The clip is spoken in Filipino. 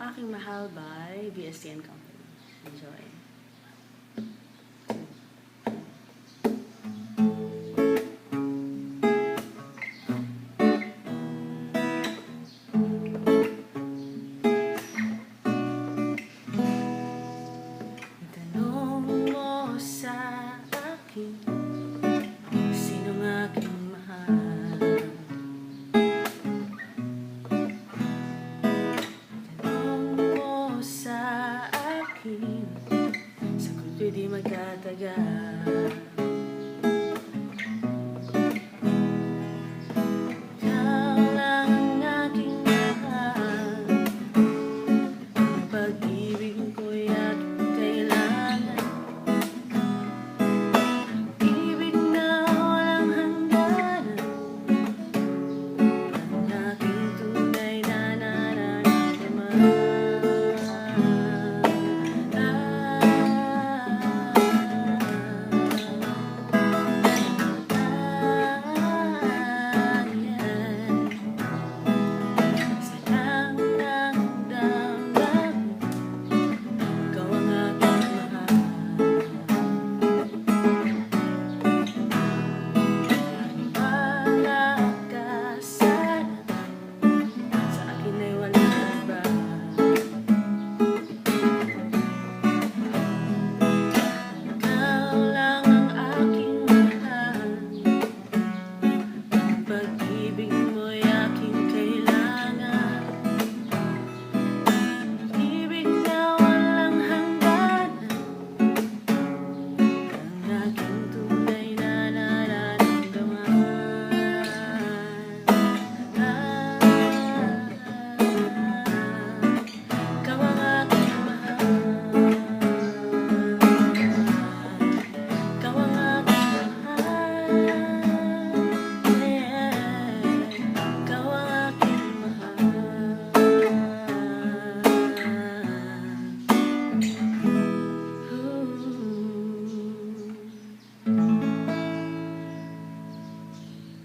Aking Mahal by BSTN Company. Enjoy. thank you. but